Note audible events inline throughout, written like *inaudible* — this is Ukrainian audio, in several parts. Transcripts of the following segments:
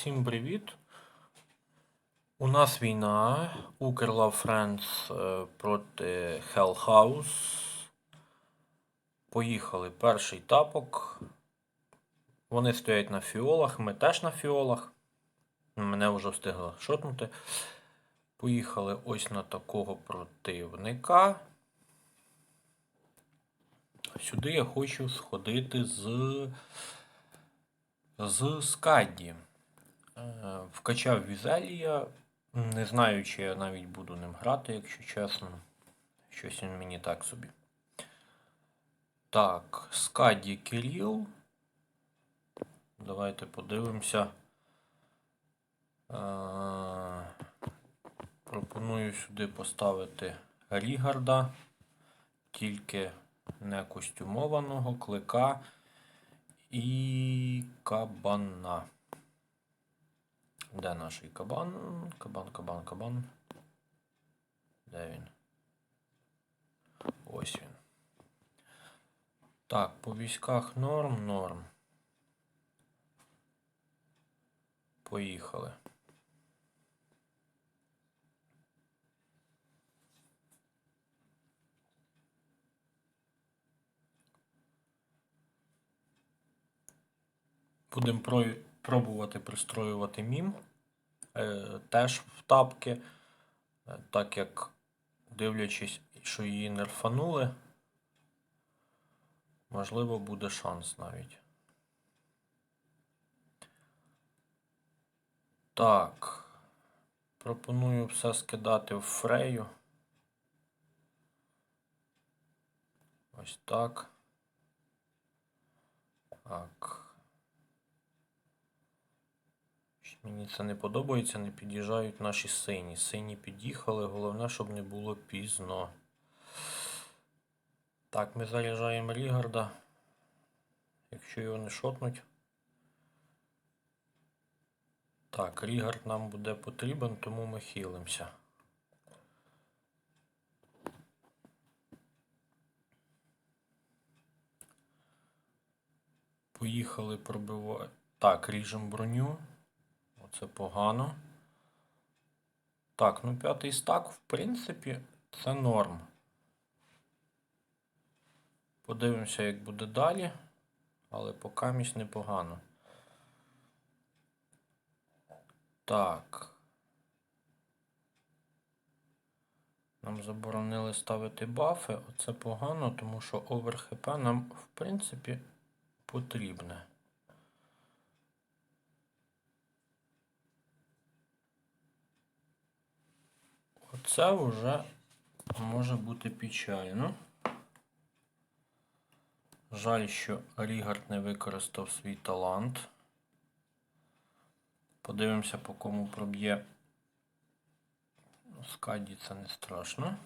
Всім привіт! У нас війна. Укр Love Friends е, проти Hell House. Поїхали. Перший тапок. Вони стоять на фіолах, ми теж на фіолах. Мене вже встигли шотнути. Поїхали ось на такого противника. Сюди я хочу сходити з. з Скадді. Е, Вкачав Візелія. Не знаю, чи я навіть буду ним грати, якщо чесно. Щось він мені так собі. Так, Скаді Кирил. Давайте подивимося. Е, Пропоную сюди поставити Рігарда. Тільки не костюмованого, клика і кабана. Де наш кабан? Кабан, кабан, кабан. Де він? Ось він. Так, по військах норм, норм. Поїхали. Будемо про- пробувати пристроювати мім. Е, теж в тапки, е, так як дивлячись, що її нерфанули, можливо, буде шанс навіть. Так. Пропоную все скидати в фрею. Ось так. Так. Щось Мені це не подобається, не під'їжджають наші сині. Сині під'їхали, головне, щоб не було пізно. Так, ми заряджаємо Рігарда. Якщо його не шотнуть. Так, Рігард нам буде потрібен, тому ми хілимося. Поїхали пробивати. Так, ріжемо броню. Оце погано. Так, ну п'ятий стак, в принципі, це норм. Подивимося, як буде далі. Але поки місь непогано. Так. Нам заборонили ставити бафи. Оце погано, тому що овер ХП нам, в принципі, потрібне. Оце вже може бути печально. Жаль, що Рігард не використав свій талант. Подивимося, по кому проб'є. Скаді це не страшно.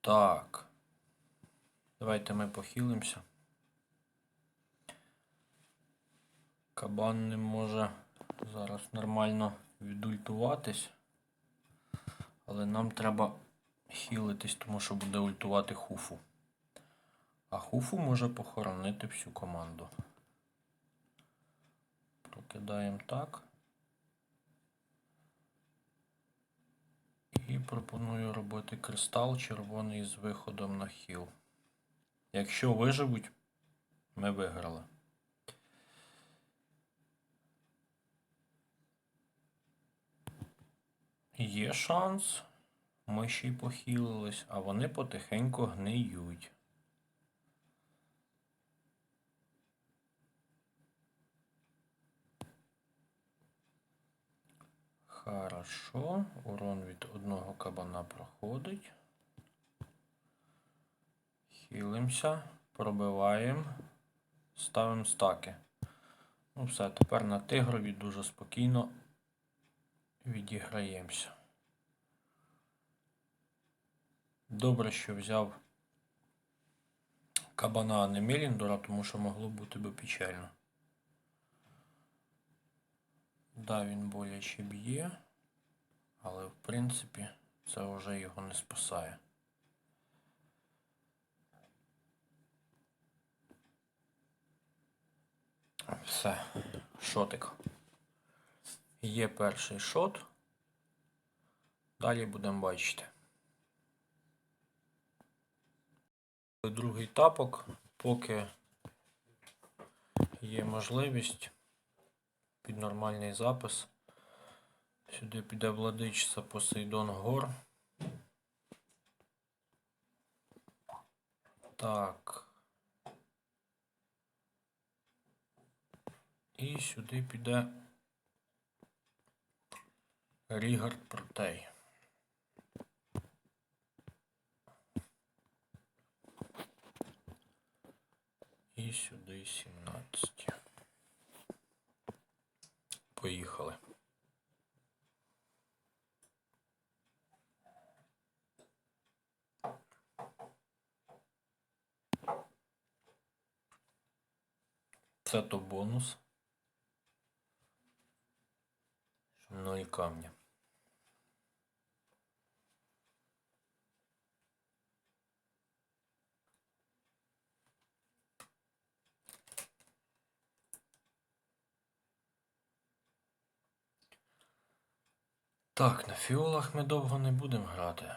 Так. Давайте ми похилимося. Кабан не може зараз нормально відультуватись. Але нам треба хілитись, тому що буде ультувати хуфу. А хуфу може похоронити всю команду. Прокидаємо так. І пропоную робити кристал червоний з виходом на хіл. Якщо виживуть, ми виграли. Є шанс. Ми ще й похилились, а вони потихеньку гниють. Хорошо. Урон від одного кабана проходить. Хилимося, пробиваємо, ставимо стаки. Ну все, тепер на тигрові дуже спокійно відіграємося. Добре, що взяв кабана, а не Меліндора, тому що могло бути би печально. Да, він боляче б'є, але в принципі це вже його не спасає. Все, шотик. Є перший шот. Далі будемо бачити. Другий тапок, поки є можливість під нормальний запис. Сюди піде владичця Посейдон Гор. Так. І сюди піде Рігард Протей. І сюди 17. Поїхали. Це то бонус. Ноль камня. Так, на фіолах ми довго не будемо грати.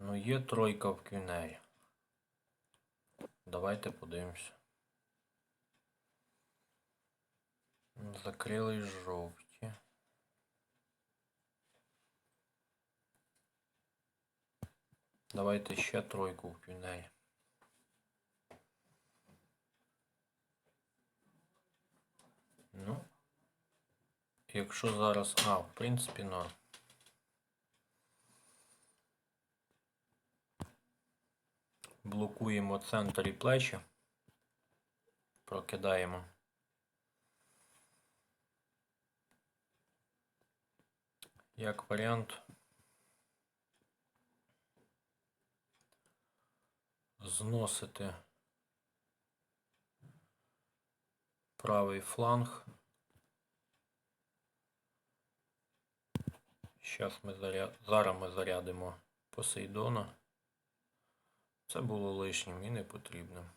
Ну, є тройка в квінері. Давайте подивимося. Закрили жовті. Давайте ще тройку в квінері. Ну. Якщо зараз... А, в принципі, норм. Блокуємо центр і плечі. Прокидаємо. Як варіант. Зносити правий фланг. Зараз ми заряд... Зараз ми зарядимо Посейдона. Це було лишнім і не потрібним.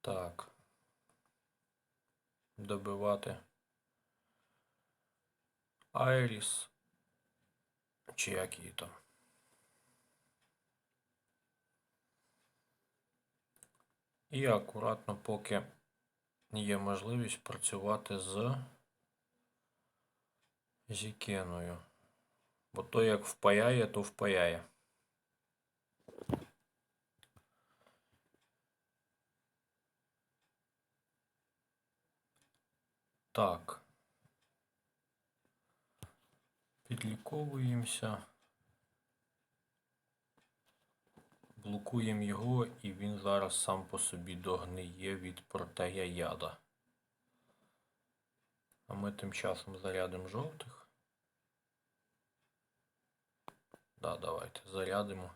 Так. Добивати Айріс. Чи як її там. І акуратно, поки є можливість працювати з Зікеною. Бо то як впаяє, то впаяє. Так. Підліковуємося. Блокуємо його і він зараз сам по собі догниє від протея яда. А ми тим часом зарядимо жовтих. Да, давайте зарядимо.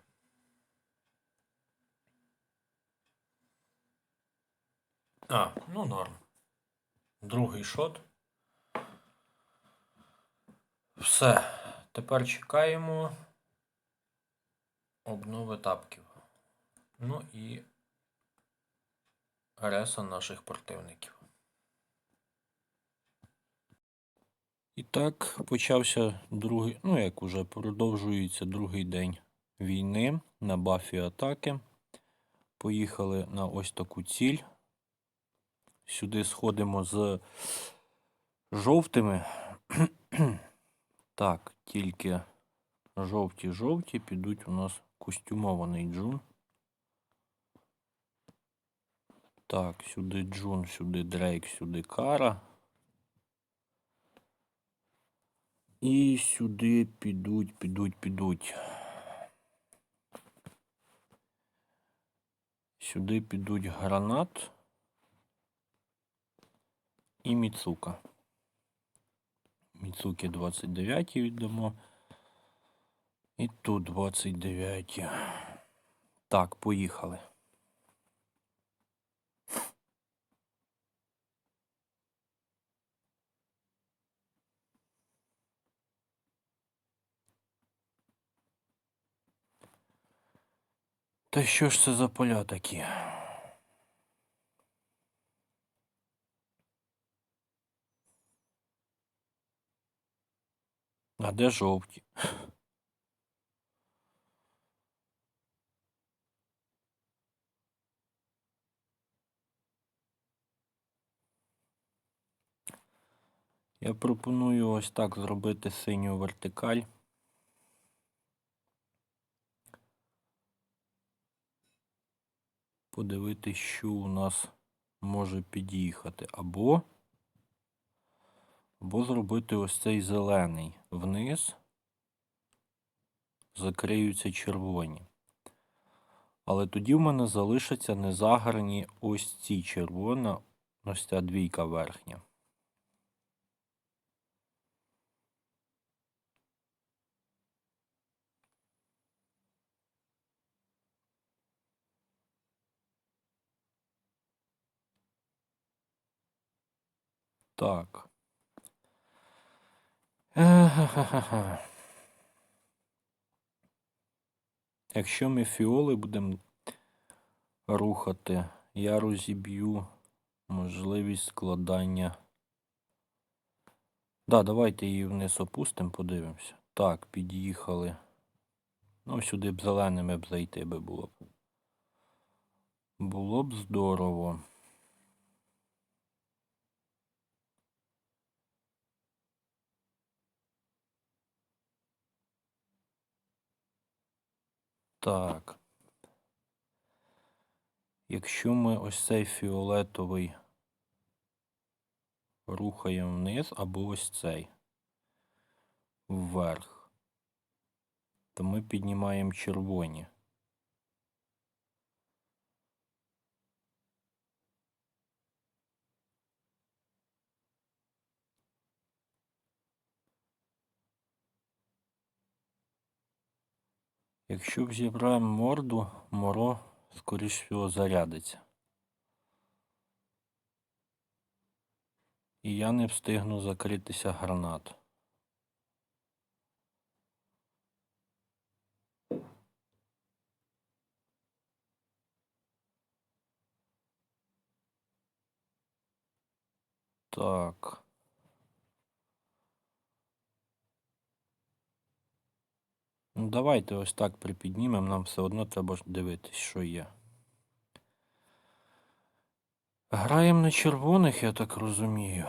А, ну норм. Другий шот. Все. Тепер чекаємо обнови тапків. Ну і реса наших противників. І так почався другий, ну як уже продовжується другий день війни на бафі атаки. Поїхали на ось таку ціль. Сюди сходимо з жовтими. так, тільки жовті-жовті підуть у нас костюмований джун. Так, сюди джун, сюди дрейк, сюди кара. І сюди підуть, підуть, підуть. Сюди підуть гранат і Міцука. Міцуки 29 віддамо. І тут 29. Так, поїхали. Та що ж це за поля такі? А де жовті? Я пропоную ось так зробити синю вертикаль. Подивитись, що у нас може під'їхати. Або, або зробити ось цей зелений вниз, закриються червоні. Але тоді в мене залишаться незаграні ось ці червона, ось ця двійка верхня. Так. Якщо ми фіоли будемо рухати, я розіб'ю можливість складання. Да, давайте її вниз опустимо, подивимося. Так, під'їхали. Ну, сюди б зеленими б зайти би було. Було б здорово. Так. Якщо ми ось цей фіолетовий рухаємо вниз, або ось цей вверх, то ми піднімаємо червоні. Якщо взібраємо морду, моро, скоріш всього, зарядиться. І я не встигну закритися гранат. Так. Ну, давайте ось так припіднімемо, нам все одно треба дивитись, що є. Граємо на червоних, я так розумію.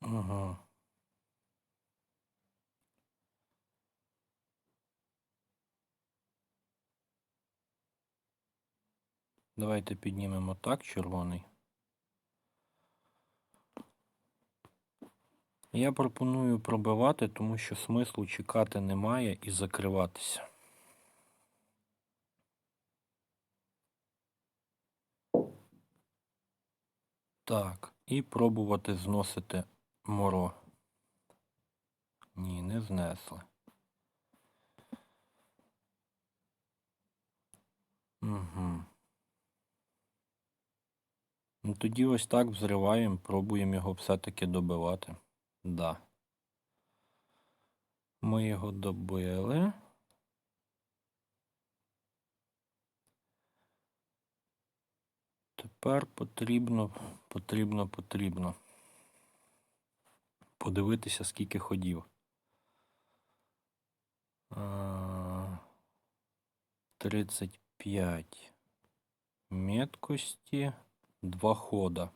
Ага. Давайте піднімемо так червоний. Я пропоную пробивати, тому що смислу чекати немає і закриватися. Так, і пробувати зносити моро. Ні, не знесли. Угу. Ну тоді ось так взриваємо, пробуємо його все-таки добивати. Да. Ми його добили. Тепер потрібно, потрібно, потрібно подивитися, скільки ходів. А, 35 меткості, два хода.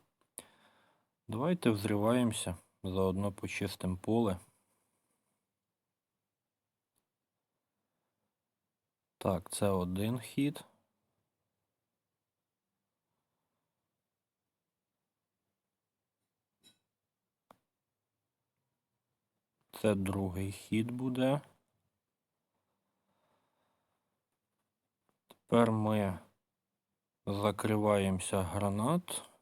Давайте взриваємося, заодно почистимо поле. Так, це один хід. Це другий хід буде. Тепер ми закриваємося гранат.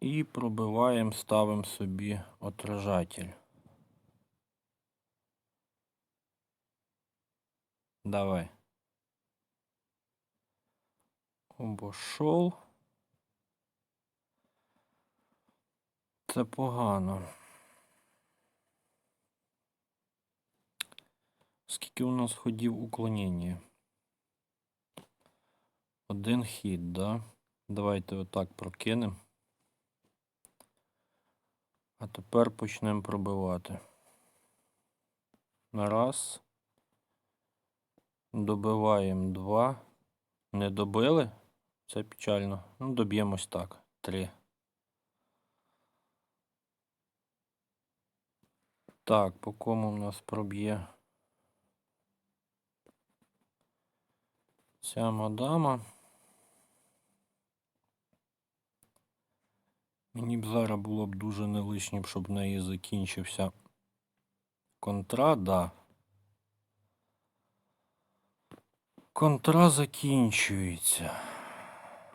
І пробиваємо, ставимо собі отражатель. Давай. Обошел. Це погано. Скільки у нас ходів уклонення? Один хід, да? Давайте отак прокинемо. А тепер почнемо пробивати. Раз. Добиваємо два. Не добили. Це печально. Ну, доб'ємось так. Три. Так, по кому в нас проб'є? Ця мадама. Мені б зараз було б дуже не лишнім, щоб в неї закінчився контра, да. Контра закінчується.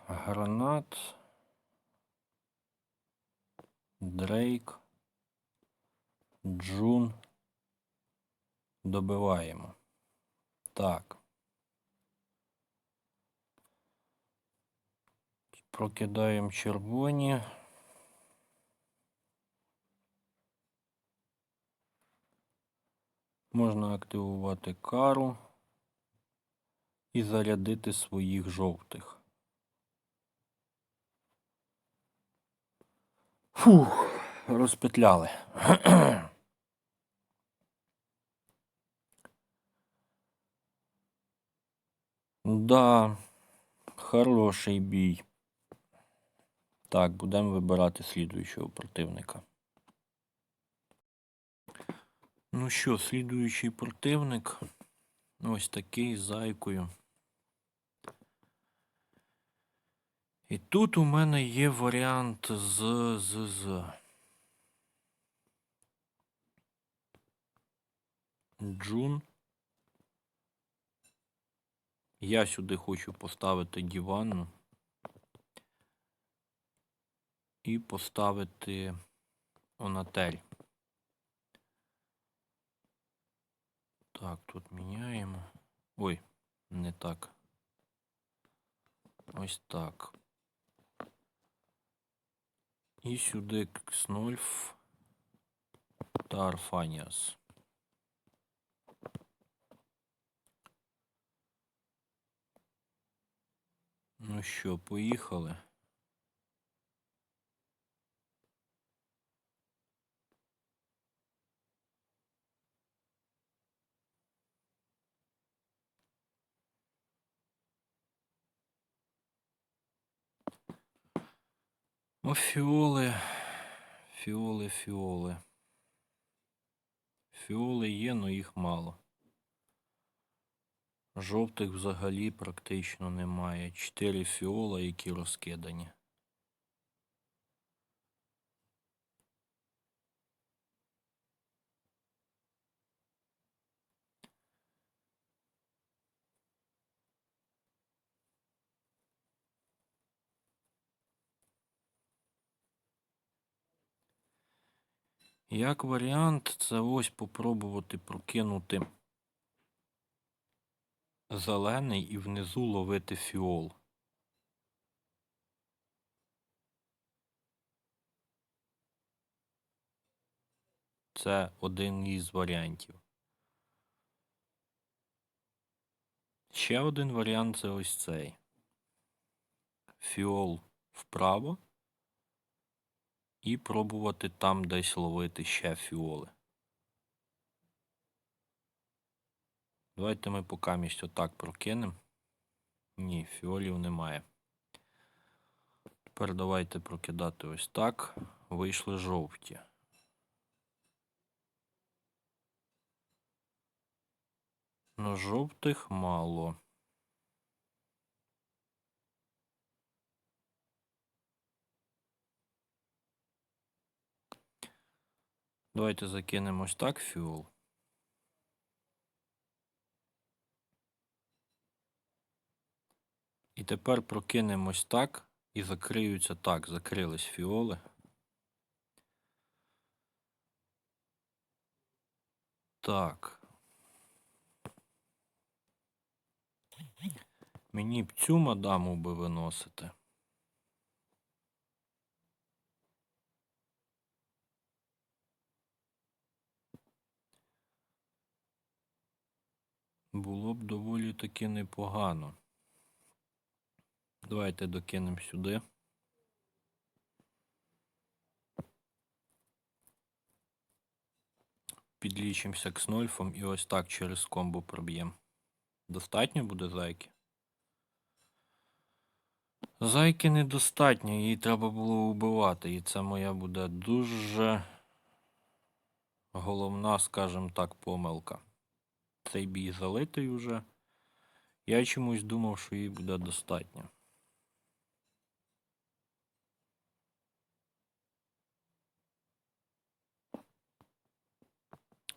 Гранат. Дрейк. Джун. Добиваємо. Так. Прокидаємо червоні. Можна активувати кару і зарядити своїх жовтих. Фух, розпетляли. *clears throat* Да, хороший бій. Так, будемо вибирати слідуючого противника. Ну що, слідуючий противник. Ось такий зайкою. І тут у мене є варіант з з з. Джун. Я сюди хочу поставити диванну. І поставити онатель. Так, тут міняємо. Ой, не так. Ось так. І сюди Кснольф та Арфаніас. Ну що, поїхали? О, фіоли, фіоли, фіоли. Фіоли є, але їх мало. Жовтих взагалі практично немає. Чотири фіола, які розкидані. Як варіант, це ось попробувати прокинути зелений і внизу ловити фіол. Це один із варіантів. Ще один варіант це ось цей. Фіол вправо і пробувати там десь ловити ще фіоли. Давайте ми покамість отак прокинемо. Ні, фіолів немає. Тепер давайте прокидати ось так. Вийшли жовті. Ну, жовтих мало. Давайте закинемо ось так фіол. І тепер прокинемось так і закриються так. Закрились фіоли. Так. Мені б цю мадаму би виносити. Було б доволі таки непогано. Давайте докинемо сюди. Підлічимося кснольфом і ось так через комбо проб'ємо. Достатньо буде зайки? Зайки недостатньо, її треба було вбивати, і це моя буде дуже головна, скажімо так, помилка. Цей бій залитий уже. Я чомусь думав, що її буде достатньо.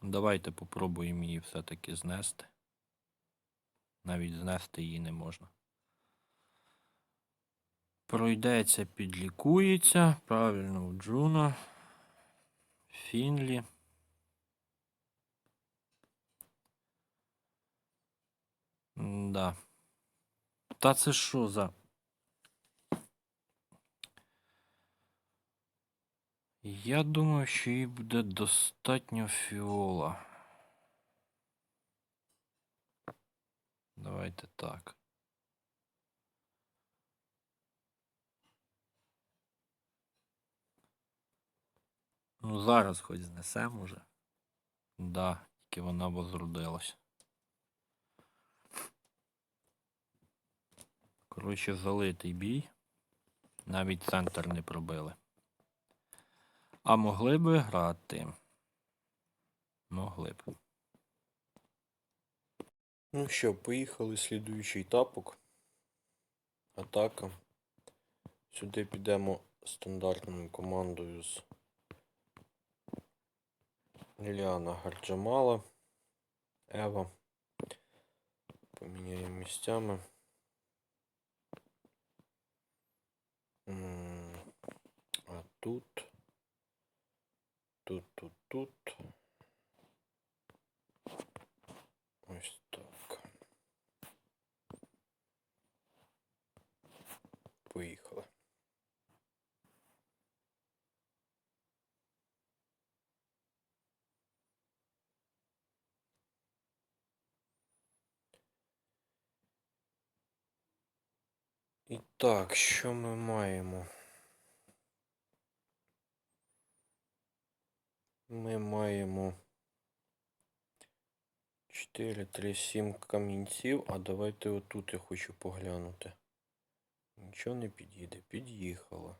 Давайте попробуємо її все-таки знести. Навіть знести її не можна. Пройдеться, підлікується. Правильно, у Джуна. Фінлі. Да. Та це що за. Я думаю, що їй буде достатньо фіола. Давайте так. Ну, зараз хоч знесемо уже. Да, тільки вона возродилась. Коротше, залитий бій. Навіть центр не пробили. А могли би грати. Могли б. Ну що, поїхали слідуючий тапок. Атака. Сюди підемо стандартною командою з Ліліана Гарджамала. Ева. Поміняємо місцями. М, А тут. Тут, тут, тут. Ось так. Поїхали. І так, що ми маємо? Ми маємо 4, 3, 7 камінців, а давайте отут я хочу поглянути. Нічого не під'їде. Під'їхала.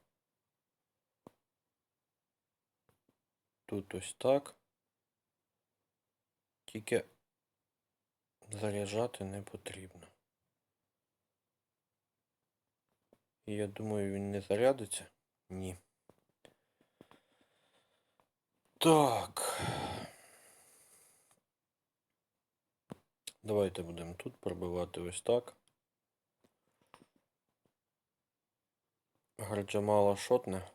Тут ось так. Тільки заряджати не потрібно. Я думаю, він не зарядиться? Ні. Так. Давайте будемо тут пробивати ось так. Гарджамала шотне.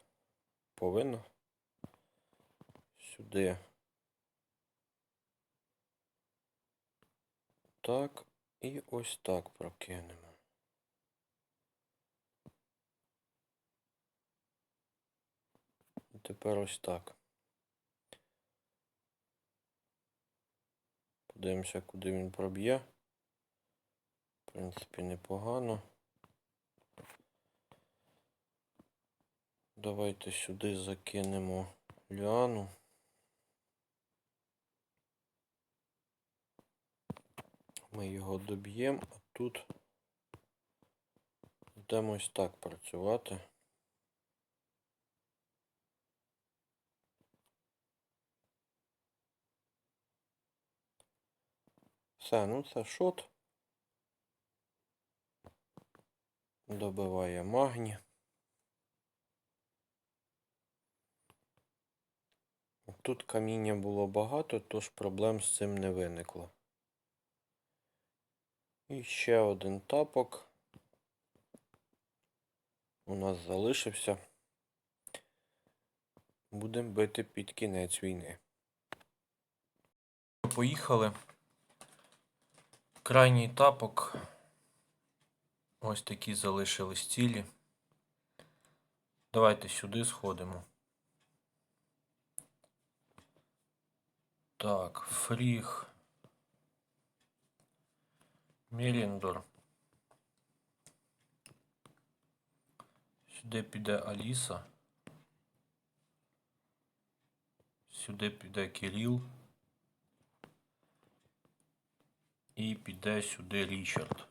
Повинно. Сюди. Так. І ось так прокинемо. Тепер ось так. Подивимося, куди він проб'є. В принципі, непогано. Давайте сюди закинемо ліану. Ми його доб'ємо, а тут будемо ось так працювати. Все, ну це шот. Добиває магні. Тут каміння було багато, тож проблем з цим не виникло. І ще один тапок у нас залишився. Будемо бити під кінець війни. Поїхали. Крайній тапок. Ось такі залишились цілі. Давайте сюди сходимо. Так, фріг. Міріндор. Сюди піде Аліса. Сюди піде Кирил. І піде сюди Річард.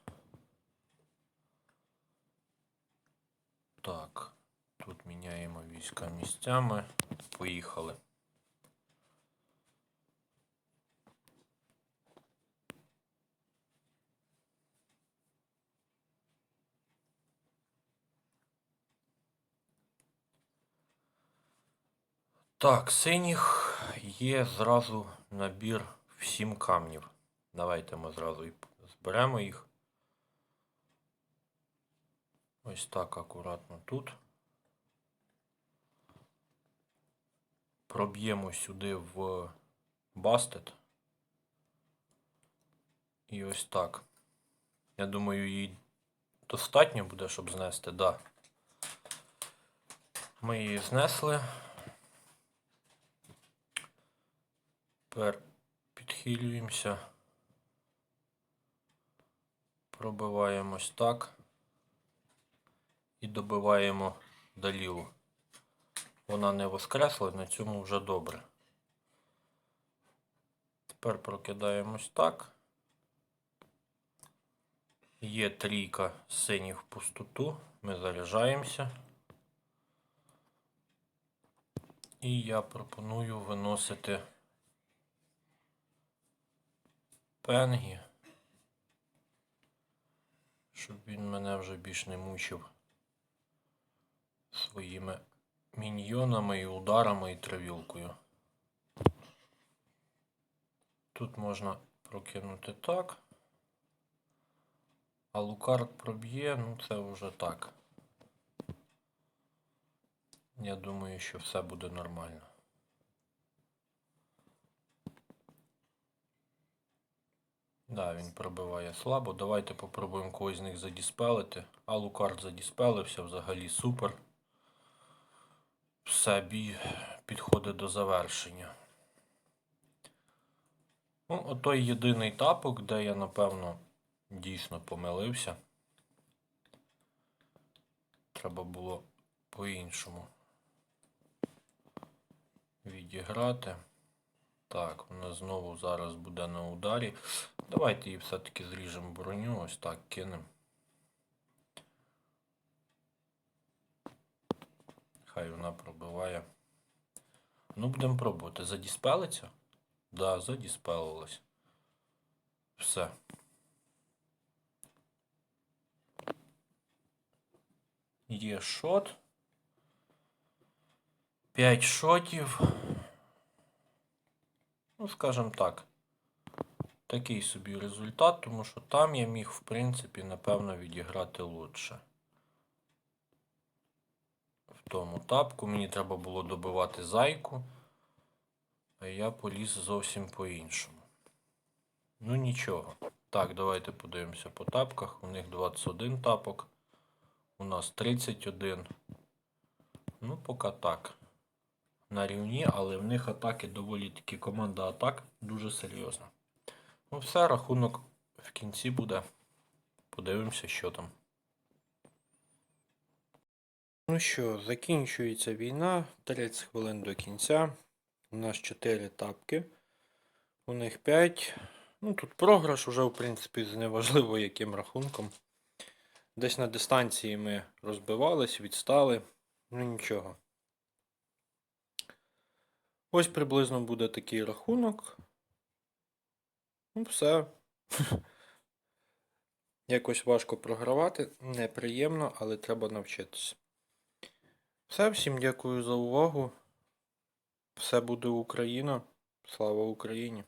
Так, тут міняємо війська місцями. Поїхали. Так, синіх є зразу набір в 7 камнів. Давайте ми зразу і зберемо їх. Ось так акуратно тут. Проб'ємо сюди в бастет. І ось так. Я думаю, їй достатньо буде, щоб знести, да. Ми її знесли. Тепер підхилюємося. Пробиваємось так. І добиваємо доліву. Вона не воскресла, на цьому вже добре. Тепер прокидаємось так. Є трійка синіх в пустоту. Ми заряджаємося. І я пропоную виносити пенгі, щоб він мене вже більш не мучив своїми міньйонами і ударами і травілкою. Тут можна прокинути так. А лукард проб'є, ну це вже так. Я думаю, що все буде нормально. Да, він пробиває слабо. Давайте попробуємо когось з них задіспелити. А лукард задіспелився взагалі супер. Все бій підходить до завершення. Ну, отой єдиний тапок, де я, напевно, дійсно помилився. Треба було по-іншому відіграти. Так, вона знову зараз буде на ударі. Давайте її все-таки зріжемо броню, ось так кинемо. Хай вона пробиває. Ну, будемо пробувати. Задіспелиться? Да, задіспелилась. Все. Є шот. 5 шотів. Ну, скажімо так. Такий собі результат, тому що там я міг, в принципі, напевно, відіграти лучше. В тому тапку мені треба було добивати зайку, а я поліз зовсім по-іншому. Ну нічого. Так, давайте подивимося по тапках. У них 21 тапок. У нас 31. Ну, поки так. На рівні, але в них атаки доволі таки команда атак дуже серйозна. Ну все, рахунок в кінці буде. Подивимося, що там. Ну що, закінчується війна. 30 хвилин до кінця. У нас 4 тапки. У них 5. Ну тут програш уже, в принципі, з неважливо яким рахунком. Десь на дистанції ми розбивались, відстали. Ну нічого. Ось приблизно буде такий рахунок. Ну, все. *laughs* Якось важко програвати. Неприємно, але треба навчитися. Все, всім дякую за увагу. Все буде Україна. Слава Україні!